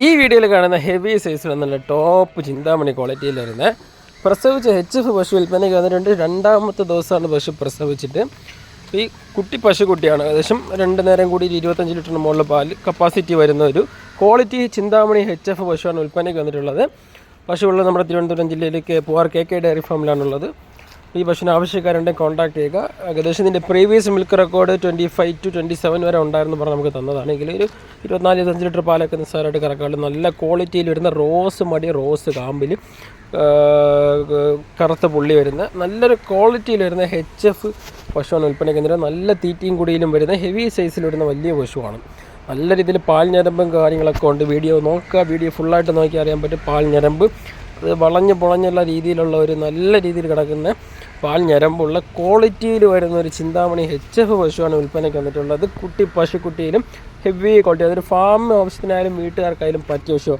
ഈ വീഡിയോയിൽ കാണുന്ന ഹെവി സൈസ് നല്ല ടോപ്പ് ചിന്താമണി ക്വാളിറ്റിയിൽ വരുന്ന പ്രസവിച്ച എച്ച് എഫ് പശു വിൽപ്പനയ്ക്ക് വന്നിട്ടുണ്ട്. രണ്ടാമത്തെ ദിവസമാണ് പശു പ്രസവിച്ചിട്ട്. ഈ കുട്ടി പശു കുട്ടിയാണ്. ഏകദേശം രണ്ട് നേരം കൂടി ഇരുപത്തഞ്ച് ലിറ്ററിന് മുകളിൽ പാൽ കപ്പാസിറ്റി വരുന്ന ഒരു ക്വാളിറ്റി ചിന്താമണി എച്ച് എഫ് പശുവാണ് വിൽപ്പനയ്ക്ക് വന്നിട്ടുള്ളത്. പശുവുള്ളത് നമ്മുടെ തിരുവനന്തപുരം ജില്ലയിലേക്ക് പൂവാർ കെ കെ ഡയറി ഫാമിലാണുള്ളത് ഈ പശുവിന് ആവശ്യക്കാരുണ്ടെങ്കിൽ കോൺടാക്ട് ചെയ്യുക. ഏകദേശം ഇതിന്റെ previous milk record twenty five to twenty seven വരെ ഉണ്ടായിരുന്നു പറഞ്ഞ് നമുക്ക് തന്നതാണെങ്കിൽ ഒരു ഇരുപത്തിനാല് ഇരുപത്തഞ്ച് ലിറ്റർ പാലൊക്കെ നിസ്സാരമായിട്ട് കറക്കാണ്ട് നല്ല ക്വാളിറ്റിയിൽ വരുന്ന റോസ് മടി റോസ് കാമ്പിൽ കറുത്ത പുള്ളി വരുന്ന നല്ലൊരു ക്വാളിറ്റിയിൽ വരുന്ന എച്ച് എഫ് പശുവാണ് ഉൽപ്പന്ന കേന്ദ്രം. നല്ല തീറ്റയും കുടിയിലും വരുന്ന ഹെവി സൈസിൽ വരുന്ന വലിയ പശുവാണ്. നല്ല രീതിയിൽ പാൽ ഞരമ്പും കാര്യങ്ങളൊക്കെ ഉണ്ട്. വീഡിയോ നോക്കുക. വീഡിയോ ഫുള്ളായിട്ട് നോക്കി അറിയാൻ പറ്റും. പാൽ ഞരമ്പ് അത് വളഞ്ഞ് പുളഞ്ഞുള്ള രീതിയിലുള്ള ഒരു നല്ല രീതിയിൽ കിടക്കുന്ന പാൽ ഞരമ്പുള്ള ക്വാളിറ്റിയിൽ വരുന്ന ഒരു ചിന്താമണി എച്ച് എഫ് പശുവാണ് വിൽപ്പനയ്ക്ക് വന്നിട്ടുള്ളത്. കുട്ടി പശുക്കുട്ടിയിലും ഹെവി ക്വാളിറ്റി അതൊരു ഫാം ആവശ്യത്തിനായാലും വീട്ടുകാർക്കായാലും പറ്റിയ പശു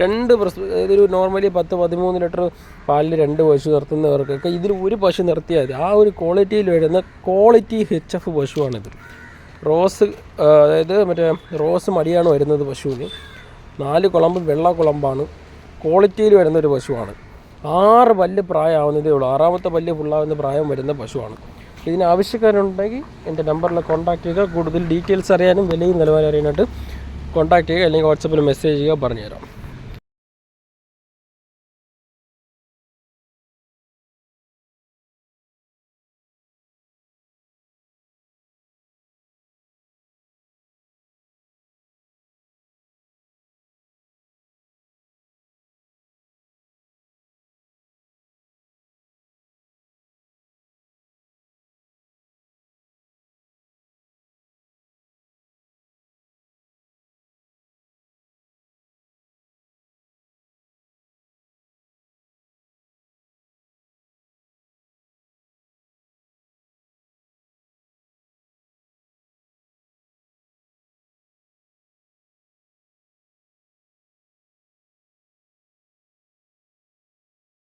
രണ്ട് പ്രസ് ഇതൊരു നോർമലി പത്ത് പതിമൂന്ന് ലിറ്റർ പാലിൽ രണ്ട് പശു നിർത്തുന്നവർക്കൊക്കെ ഇതിൽ ഒരു പശു നിർത്തിയാൽ ആ ഒരു ക്വാളിറ്റിയിൽ വരുന്ന ക്വാളിറ്റി എച്ച് എഫ് പശുവാണിത്. റോസ് അതായത് മറ്റേ റോസ് മടിയാണ് വരുന്നത് പശുവിന്. നാല് കുളമ്പ് വെള്ള കുളമ്പാണ്. ക്വാളിറ്റിയിൽ വരുന്ന ഒരു പശുവാണ്. ആറ് പല്ല് പ്രായമാവുന്നതേ ഉള്ളൂ. ആറാമത്തെ പല്ല് ഫുള്ളാവുന്ന പ്രായം വരുന്ന പശുവാണ്. ഇതിന് ആവശ്യക്കാരുണ്ടെങ്കിൽ എന്റെ നമ്പറിൽ കോൺടാക്ട് ചെയ്യുക. കൂടുതൽ ഡീറ്റെയിൽസ് അറിയാനും വിലയും നിലവാരം അറിയാനായിട്ട് കോൺടാക്ട് ചെയ്യുക. അല്ലെങ്കിൽ വാട്സപ്പിൽ മെസ്സേജ് ചെയ്യുക. പറഞ്ഞുതരാം.